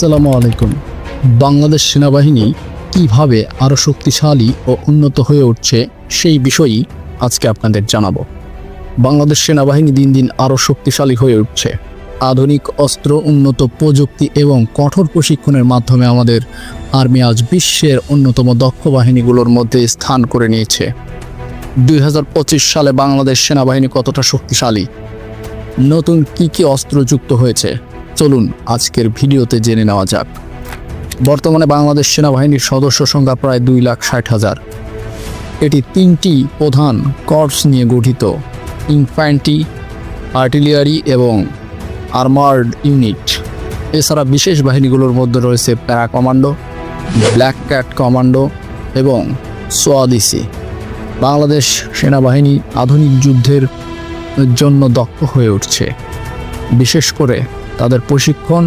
আসসালামু আলাইকুম। বাংলাদেশ সেনাবাহিনী কীভাবে আরও শক্তিশালী ও উন্নত হয়ে উঠছে সেই বিষয়ই আজকে আপনাদের জানাব। বাংলাদেশ সেনাবাহিনী দিন দিন আরও শক্তিশালী হয়ে উঠছে। আধুনিক অস্ত্র, উন্নত প্রযুক্তি এবং কঠোর প্রশিক্ষণের মাধ্যমে আমাদের আর্মি আজ বিশ্বের অন্যতম দক্ষ বাহিনীগুলোর মধ্যে স্থান করে নিয়েছে। দুই হাজার পঁচিশ সালে বাংলাদেশ সেনাবাহিনী কতটা শক্তিশালী? নতুন কি কি অস্ত্র যুক্ত হয়েছে? চলুন আজকের ভিডিওতে জেনে নেওয়া যাক। বর্তমানে বাংলাদেশ সেনাবাহিনীর সদস্য সংখ্যা প্রায় দুই লাখ ষাট হাজার। এটি তিনটি প্রধান কর্পস নিয়ে গঠিত ইনফ্যান্ট্রি আর্টিলিয়ারি এবং আর্মার্ড ইউনিট। এছাড়া বিশেষ বাহিনীগুলোর মধ্যে রয়েছে para commando, black cat commando এবং সোয়াদিসি। বাংলাদেশ সেনাবাহিনী আধুনিক যুদ্ধের জন্য দক্ষ হয়ে উঠছে। বিশেষ করে তাদের প্রশিক্ষণ,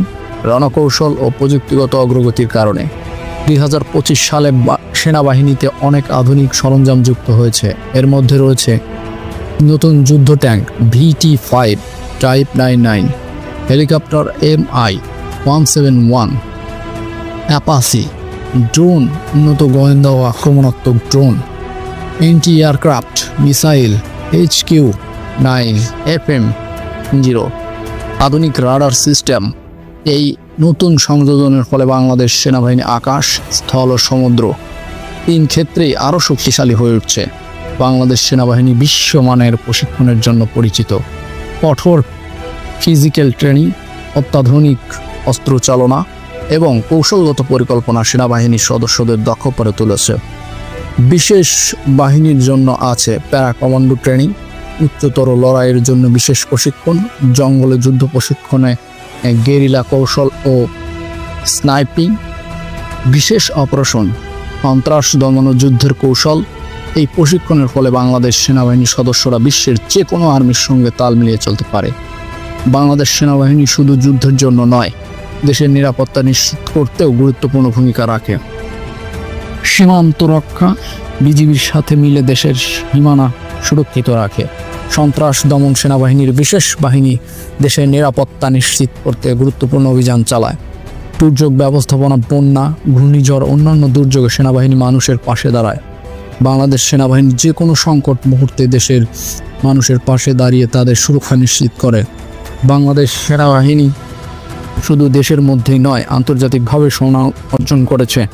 রণকৌশল ও প্রযুক্তিগত অগ্রগতির কারণে। দুই হাজার পঁচিশ সালে সেনাবাহিনীতে অনেক আধুনিক সরঞ্জাম যুক্ত হয়েছে। এর মধ্যে রয়েছে নতুন যুদ্ধ tank VT five type nine nine helicopter M I one seven one Apache drone উন্নত গোয়েন্দা ও আক্রমণাত্মক drone anti aircraft missile H Q nine F M zero আধুনিক রাডার সিস্টেম, এই নতুন সংযোজনের ফলে বাংলাদেশ সেনাবাহিনী আকাশ, স্থল ও সমুদ্র তিন ক্ষেত্রেই আরও শক্তিশালী হয়ে উঠছে। বাংলাদেশ সেনাবাহিনী বিশ্বমানের প্রশিক্ষণের জন্য পরিচিত। কঠোর ফিজিক্যাল ট্রেনিং, অত্যাধুনিক অস্ত্র চালনা এবং কৌশলগত পরিকল্পনা সেনাবাহিনীর সদস্যদের দক্ষ করে তুলেছে। বিশেষ বাহিনীর জন্য আছে প্যারা কমান্ডো ট্রেনিং উচ্চতর লড়াইয়ের জন্য বিশেষ প্রশিক্ষণ, জঙ্গলে যুদ্ধ প্রশিক্ষণে গেরিলা কৌশল ও স্নাইপিং, বিশেষ অপারেশন, সন্ত্রাস দমন যুদ্ধের কৌশল। এই প্রশিক্ষণের ফলে বাংলাদেশ সেনাবাহিনীর সদস্যরা বিশ্বের যে কোনো আর্মির সঙ্গে তাল মিলিয়ে চলতে পারে। বাংলাদেশ সেনাবাহিনী শুধু যুদ্ধের জন্য নয়, দেশের নিরাপত্তা নিশ্চিত করতেও গুরুত্বপূর্ণ ভূমিকা রাখে। সীমান্ত রক্ষা বিজিবির সাথে মিলে দেশের সীমানা সুরক্ষিত রাখে। সন্ত্রাস দমন সেনাবাহিনীর বিশেষ বাহিনী দেশের নিরাপত্তা নিশ্চিত করতে গুরুত্বপূর্ণ অভিযান চালায়। দুর্যোগ ব্যবস্থাপনা বন্যা, ঘূর্ণিঝড়, অন্যান্য দুর্যোগে সেনাবাহিনী মানুষের পাশে দাঁড়ায়। বাংলাদেশ সেনাবাহিনী যে কোনো সংকট মুহূর্তে দেশের মানুষের পাশে দাঁড়িয়ে তাদের সুরক্ষা নিশ্চিত করে। বাংলাদেশ সেনাবাহিনী শুধু দেশের মধ্যেই নয়, আন্তর্জাতিকভাবে সুনাম অর্জন করেছে।